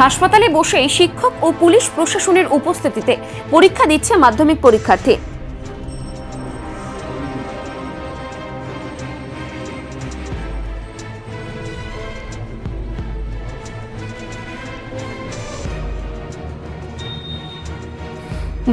হাসপাতালে বসেই শিক্ষক ও পুলিশ প্রশাসনের উপস্থিতিতে পরীক্ষা দিচ্ছে মাধ্যমিক পরীক্ষার্থী।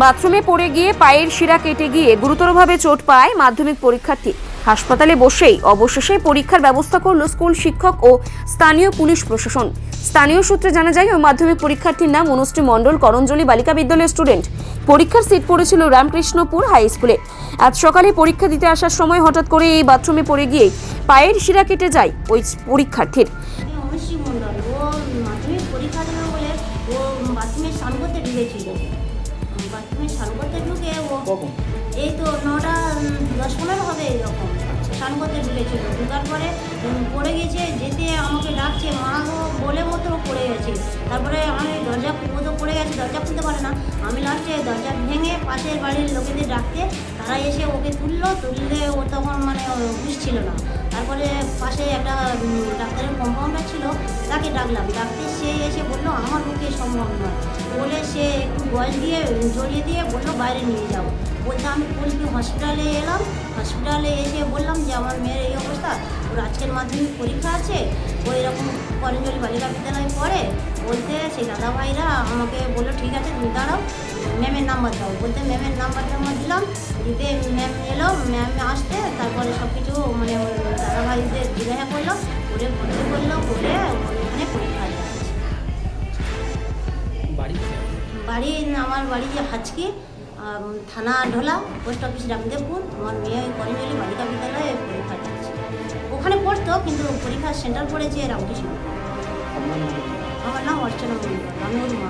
বাথরুমে পড়ে গিয়ে পায়ের শিরা কেটে গিয়ে গুরুতরভাবে চোট পায় মাধ্যমিক পরীক্ষার্থী। হাসপাতালে বসেই অবশেষে পরীক্ষার ব্যবস্থা করল স্কুল শিক্ষক ও স্থানীয় পুলিশ প্রশাসন। স্থানীয় সূত্রে জানা যায়, ওই মাধ্যমিক পরীক্ষার্থীর নাম অনুষ্ঠী মণ্ডল করঞ্জলি বালিকা বিদ্যালয়ের স্টুডেন্ট। পরীক্ষার সিট পড়েছিল রামকৃষ্ণপুর হাই স্কুলে। আজ সকালে পরীক্ষা দিতে আসার সময় হঠাৎ করে এই বাথরুমে পড়ে গিয়ে পায়ের শিরা কেটে যায় ওই পরীক্ষার্থীর। মাধ্যমিক পরীক্ষা বলে ও স্নান করতে বাথরুমে স্নান করতে ঢুকে ও কখন? এই তো নটা দশ পনেরো হবে এরকম। স্নান করতে ঢুকেছিল। ঢুকার পরে পড়ে গেছে যেতে আমাকে ডাকছে, মা গো, বলে মতো পড়ে গেছে। তারপরে আমি দরজা ও তো পড়ে গেছে, দরজা খুলতে পারে না। আমি লাস্টে দরজা ভেঙে পাশের বাড়ির লোকেদের ডাকতে, তারা এসে ওকে তুললো, তুললে ও তখন মানে বুঝছিল না। তারপরে পাশে একটা ডাক্তারের কম্পাউন্ডার ছিল, তাকে ডাকলাম। ডাকতে সে এসে বলল, আমার পক্ষে সম্ভব নয়। বলে সে একটু গল দিয়ে, জড়িয়ে দিয়ে বলল, বাইরে নিয়ে যাও। বলতে আমি কুলপি হসপিটালে এলাম। হসপিটালে এসে বললাম যে, আমার মেয়ের এই অবস্থা। ওর আজকের মাধ্যমিক পরীক্ষা আছে। ও এরকম করঞ্জলি বালিকা বিদ্যালয়ে পড়ে বলতে সেই দাদা ভাইরা আমাকে বলল ঠিক আছে তুমি দাঁড়াও ম্যামের নাম্বার দাও। বলতে ম্যামের নাম্বার টাম্বার দিলাম দিতে ম্যাম এলো ম্যাম আসতে তারপরে সব কিছু মানে দাদা ভাইদের জিজ্ঞাসা করল করে ভর্তি করল করে ওখানে পরীক্ষা বাড়ি আমার বাড়ি যে হাজকি থানা ঢোলা পোস্ট অফিস রামদেবপুর। আমার মেয়ে ওই করিমলি বালিকা কিন্তু পরীক্ষার সেন্টার পড়েছে রামকৃষ্ণ আমার নাম অর্চনা মন্ডল মা।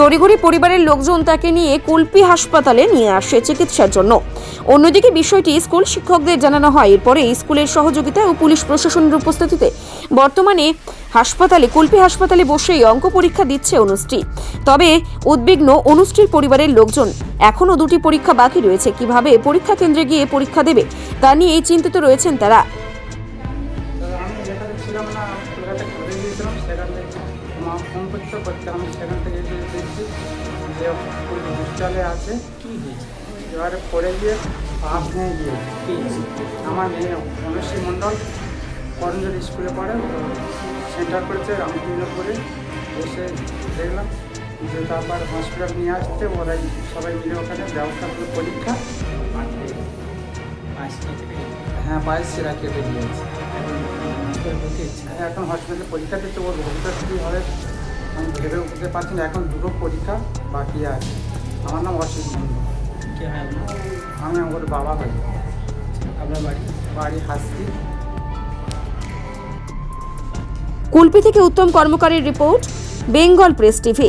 তড়িঘড়ি পরিবারের লোকজন তাকে নিয়ে কুলপি হাসপাতালে নিয়ে আসে চিকিৎসার জন্য। অন্যদিকে বিষয়টি স্কুল শিক্ষকদের জানানো হয়। এরপরে স্কুলের সহযোগিতায় ও পুলিশ প্রশাসনের উপস্থিতিতে বর্তমানে হাসপাতালে, কুলপি হাসপাতালে বসেই অঙ্ক পরীক্ষা দিচ্ছে অনুষ্ঠি তবে উদ্বিগ্ন অনুষ্ঠির পরিবারের লোকজন, এখনও দুটি পরীক্ষা বাকি রয়েছে। কীভাবে পরীক্ষা কেন্দ্রে গিয়ে পরীক্ষা দেবে, তা নিয়ে চিন্তিত রয়েছেন তারা। মা ফোন করতে করতে আমি সেখান থেকে এসে দেখছি যে হসপিটালে আছে কি হয়েছে? এবারে পড়ে গিয়ে পা ভেঙে গিয়ে আমার মেয়ে অনুশ্রী মণ্ডল করঞ্জলি স্কুলে পড়ে। সেন্টার করেছে রামকৃষ্ণপুরে এসে দেখলাম যে তারপর হসপিটাল নিয়ে আসতে ওরাই সবাই মিলে ওখানে ব্যবস্থা করে পরীক্ষা। হ্যাঁ বাইশ সেরা কেটে হচ্ছে এখন হসপিটালে পরীক্ষা দিতে ওর ভবিষ্যৎ কী হবে আমি ভেবে উঠতে পারছি না। এখন দুটো পরীক্ষা বাকি আছে। আমার নাম অসিত কে হয় আমি ওর বাবা ভাই আপনার বাড়ি? বাড়ি হাসতি কুলপি থেকে উত্তম কর্মকারের রিপোর্ট বেঙ্গল প্রেস টিভি।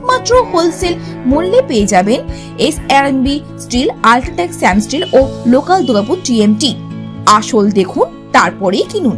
একমাত্র হোলসেল মূল্যে পেয়ে যাবেন S R B steel UltraTech Sam steel ও লোকাল দুর্গাপুর টিএমটি আসল দেখুন, তারপরেই কিনুন।